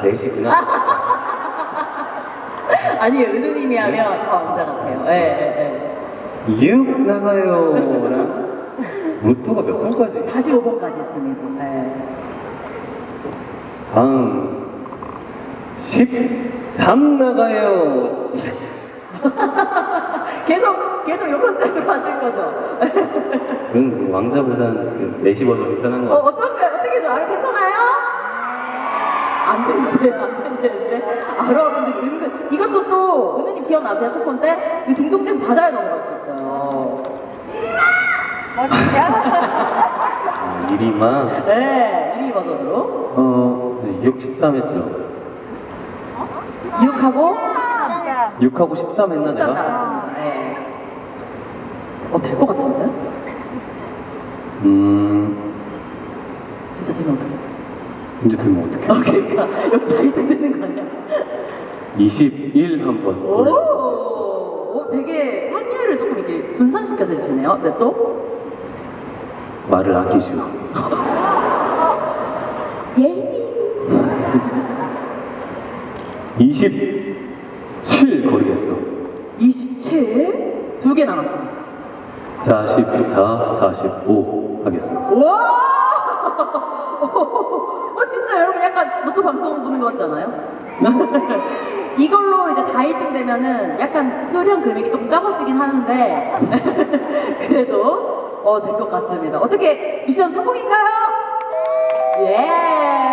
다 넷이구나. 아니 은우님이 하면 더 왕자 같아요. 예, 예, 이응 나가요랑 로또가 몇 번까지? 예. 45번까지 있습니다. 예. 다음 13 나가요. 계속 계속 요 컨셉으로 하실 거죠? 그건 왕자보단 그 넷이 버전이 편한 어, 것 같아. 어떤 게 어떻게 좋아요? 괜찮아요? 안 된대, 안 된대는데. 아, 여러분들, 은근, 이것도 또, 은은이 기억나세요? 첫 번째? 이 딩동댕 바다에 넘어갈 수 있어요. 아, 이리마. 네, 1위 버전으로. 어, 6, 13 했죠. 6하고 6하고 13 했나 13 내가? 나왔습니다. 네. 어, 될 것 같은데? 음, 진짜 되면 어떡해. 이제 들면 어떡해. 어, 그러니까, 여기 다 1등 되는 거 아니야? 21 한 번. 오, 오, 되게 확률을 조금 이렇게 분산시켜서 해주시네요. 네, 또? 말을 아끼시오. 예이. 27 거리겠어. 27? 두 개 남았습니다. 44, 45 하겠어. 와! 어, 진짜 여러분 약간 로또 방송 보는 것 같잖아요? 이걸로 이제 다 1등 되면은 약간 수령 금액이 좀 적어지긴 하는데 그래도 어, 될것 같습니다. 어떻게 미션 성공인가요? 예!